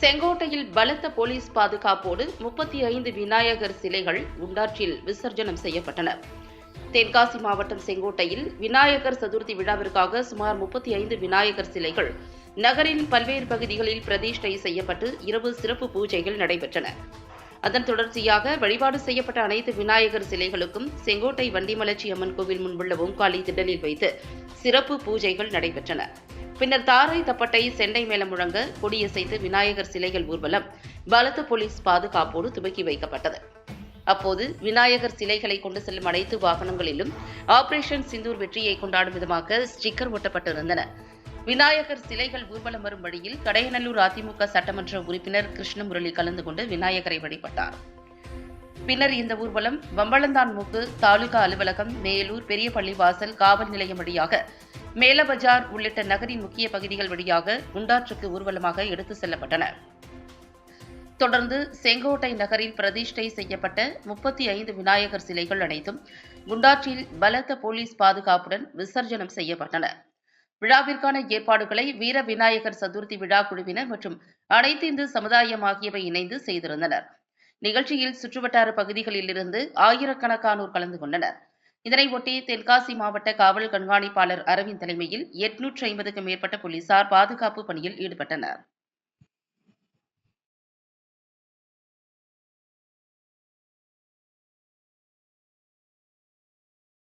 செங்கோட்டையில் பலத்த போலீஸ் பாதுகாப்போடு முப்பத்தி ஐந்து விநாயகர் சிலைகள் குண்டாற்றில் விசர்ஜனம் செய்யப்பட்டன. தென்காசி மாவட்டம் செங்கோட்டையில் விநாயகர் சதுர்த்தி விழாவிற்காக சுமார் முப்பத்தி ஐந்து விநாயகர் சிலைகள் நகரின் பல்வேறு பகுதிகளில் பிரதிஷ்டை செய்யப்பட்டு இரவு சிறப்பு பூஜைகள் நடைபெற்றன. அதன் தொடர்ச்சியாக வழிபாடு செய்யப்பட்ட அனைத்து விநாயகர் சிலைகளுக்கும் செங்கோட்டை வண்டிமலர்ச்சி அம்மன் கோவில் முன்புள்ள ஓங்காலி திடலில் வைத்து சிறப்பு பூஜைகள் நடைபெற்றன. பின்னர் தாரை தப்பட்டை செண்டை மேளம் முழங்க கொடியசைத்து விநாயகர் சிலைகள் ஊர்வலம் பலத்த போலீஸ் பாதுகாப்போடு துவக்கி வைக்கப்பட்டது. அப்போது விநாயகர் சிலைகளை கொண்டு செல்லும் அனைத்து வாகனங்களிலும் ஆபரேஷன் சிந்தூர் வெற்றியை கொண்டாடும் விதமாக ஸ்டிக்கர் ஒட்டப்பட்டிருந்தன. விநாயகர் சிலைகள் ஊர்வலம் வரும் வழியில் கடையநல்லூர் அதிமுக சட்டமன்ற உறுப்பினர் கிருஷ்ணமுரளி கலந்து கொண்டு விநாயகரை வழிபட்டார். பின்னர் இந்த ஊர்வலம் வம்பளந்தான்முக்கு தாலுகா அலுவலகம் மேலூர் பெரிய பள்ளிவாசல் காவல் நிலையம் வழியாக மேலபஜார் உள்ளிட்ட நகரின் முக்கிய பகுதிகள் வழியாக குண்டாற்றுக்கு ஊர்வலமாக எடுத்து செல்லப்பட்டன தொடர்ந்து செங்கோட்டை நகரில் பிரதிஷ்டை செய்யப்பட்ட முப்பத்தி ஐந்து விநாயகர் சிலைகள் அனைத்தும் குண்டாற்றில் பலத்த போலீஸ் பாதுகாப்புடன் விசர்ஜனம் செய்யப்பட்டன. விழாவிற்கான ஏற்பாடுகளை வீர விநாயகர் சதுர்த்தி விழா குழுவினர் மற்றும் அனைத்து இந்து சமுதாயம் ஆகியவை இணைந்து செய்திருந்தனர். நிகழ்ச்சியில் சுற்றுவட்டார பகுதிகளிலிருந்து ஆயிரக்கணக்கானோர் கலந்து கொண்டனர். இதனையொட்டி தென்காசி மாவட்ட காவல் கண்காணிப்பாளர் அரவிந்த் தலைமையில் எட்நூற்றி ஐம்பதுக்கும் மேற்பட்ட போலீசார் பாதுகாப்பு பணியில் ஈடுபட்டனர்.